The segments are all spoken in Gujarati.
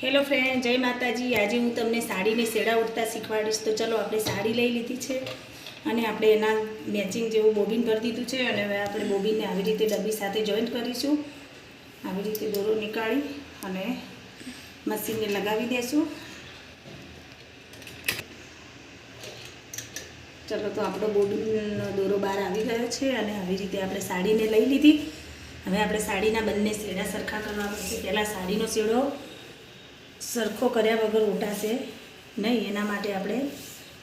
હેલો ફ્રેન્ડ જય માતાજી. આજે હું તમને સાડીને શેડા ઉડતા શીખવાડીશ. તો ચલો આપણે સાડી લઈ લીધી છે અને આપણે એના મેચિંગ જેવું બોબિન કરી દીધું છે અને હવે આપણે બોબિનને આવી રીતે ડબ્બી સાથે જોઈન્ટ કરીશું. આવી રીતે દોરો નીકાળી અને મશીનને લગાવી દેશું. ચલો તો આપણો બોબિનનો દોરો બહાર આવી ગયો છે અને આવી રીતે આપણે સાડીને લઈ લીધી. હવે આપણે સાડીના બંને શેડા સરખા કરવા પડશે. પહેલાં સાડીનો શેડો સરખો કર્યા વગર ઉઠાશે નહીં, એના માટે આપણે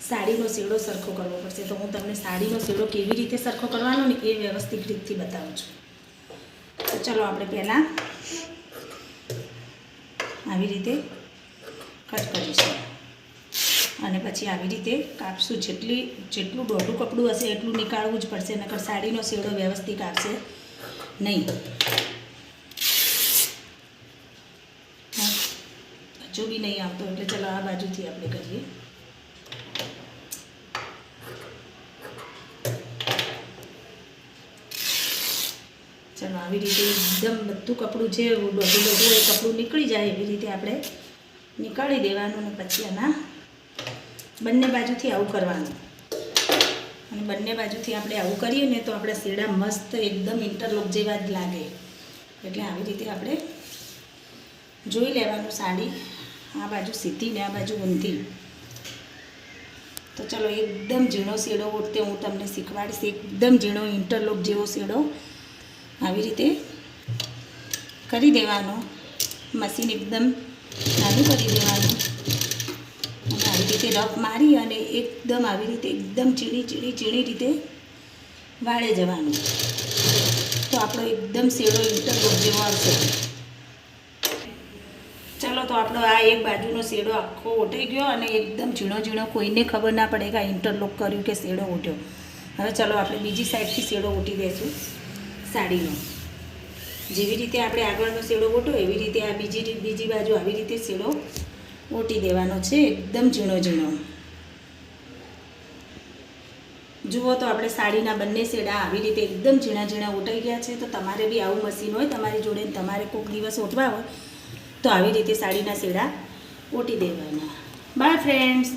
સાડીનો શેડો સરખો કરવો પડશે. તો હું તમને સાડીનો શેડો કેવી રીતે સરખો કરવાનો ને એ વ્યવસ્થિત રીતથી બતાવું છું. તો ચલો આપણે પહેલાં આવી રીતે કટ કરીશું. અને પછી આવી રીતે કાપશું. જેટલી, જેટલું દોઢું કપડું હશે એટલું નીકાળવું જ પડશે, નકર સાડીનો શેડો વ્યવસ્થિત કાપશે નહીં. બી નહીં આવતો એટલે ચલો આ બાજુથી આપણે કરીએ ચાલો આવી રીતે એકદમ બધું કપડું એવું દોઢું દોઢું એ કપડું નીકળી જાય એવી રીતે આપણે નીકાળી દેવાનું અને પછી એના બંને બાજુથી આવું કરવાનું. અને બંને બાજુથી આપણે આવું કરીએ ને તો આપણા શેડા મસ્ત એકદમ ઇન્ટરલોક જેવા જ લાગે. એટલે આવી રીતે આપણે જોઈ લેવાનું સાડી. આ બાજુ સીધી ને આ બાજુ ઊંધી તો ચલો, એકદમ ઝીણો શેડો ઓટતે હું તમને શીખવાડીશ. એકદમ ઝીણો ઇન્ટરલોક જેવો શેડો આવી રીતે કરી દેવાનો. મશીન એકદમ નાનું કરી દેવાનું. અને આવી રીતે રફ મારી અને એકદમ આવી રીતે એકદમ ઝીણી ઝીણી ઝીણી રીતે વાળે જવાનું તો આપણો એકદમ શેડો ઇન્ટરલોક જેવો આવશે. તો આપણો આ એક બાજુનો શેડો આખો ઓટાઈ ગયો અને એકદમ ઝીણો ઝીણો કોઈને ખબર ના પડે કે આ ઇન્ટરલોક કર્યું કે શેડો ઉઠ્યો હવે ચાલો આપણે બીજી સાઈડથી શેડો ઉઠી દઈશું સાડીનો. જેવી રીતે આપણે આગળનો શેડો ઓટો એવી રીતે આ બીજી બીજી બાજુ આવી રીતે શેડો ઓટી દેવાનો છે, એકદમ ઝીણો ઝીણો. જુઓ તો આપણે સાડીના બંને શેડા આવી રીતે એકદમ ઝીણા ઝીણા ઓટાઈ ગયા છે, તો તમારે બી આવું મશીન હોય, તમારી જોડે તમારે કોઈક દિવસ ઓટવા હોય તો આવી રીતે સાડીના શેડા ઓટી દેવાના. Bye friends